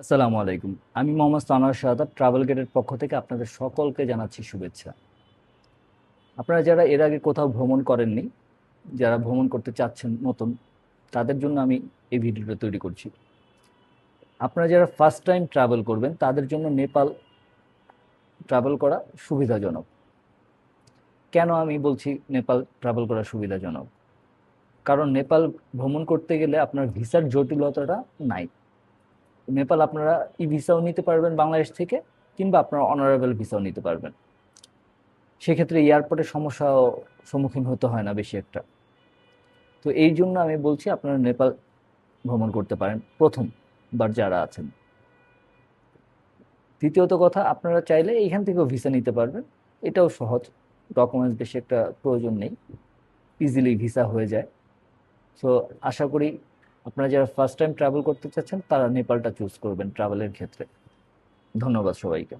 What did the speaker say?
আসসালামু আলাইকুম। আমি মোহাম্মদ সানোয়ার শাহাদাত ট্রাভেল গেটের পক্ষ থেকে আপনাদের সকলকে জানাচ্ছি শুভেচ্ছা। আপনারা যারা এর আগে কোথাও ভ্রমণ করেননি, যারা ভ্রমণ করতে চাচ্ছেন নতুন, তাদের জন্য আমি এই ভিডিওটা তৈরি করছি। আপনারা যারা ফার্স্ট টাইম ট্রাভেল করবেন, তাদের জন্য নেপাল ট্রাভেল করা সুবিধাজনক। কেন আমি বলছি নেপাল ট্রাভেল করা সুবিধাজনক? কারণ নেপাল ভ্রমণ করতে গেলে আপনার ভিসার জটিলতাটা নাই। নেপাল আপনারা ই ভিসাও নিতে পারবেন বাংলাদেশ থেকে, কিংবা আপনারা অনারেবল ভিসাও নিতে পারবেন। সেক্ষেত্রে এয়ারপোর্টে সমস্যাও সম্মুখীন হতে হয় না বেশি একটা। তো এই জন্য আমি বলছি, আপনারা নেপাল ভ্রমণ করতে পারেন, প্রথম প্রথমবার যারা আছেন। দ্বিতীয়ত কথা, আপনারা চাইলে এইখান থেকেও ভিসা নিতে পারবেন। এটাও সহজ, ডকুমেন্টস বেশি একটা প্রয়োজন নেই, ইজিলি ভিসা হয়ে যায়। সো আশা করি আপনারা যারা ফার্স্ট টাইম ট্রাভেল করতে চাচ্ছেন, তারা নেপালটা চুজ করবেন ট্রাভেলের ক্ষেত্রে। ধন্যবাদ সবাইকে।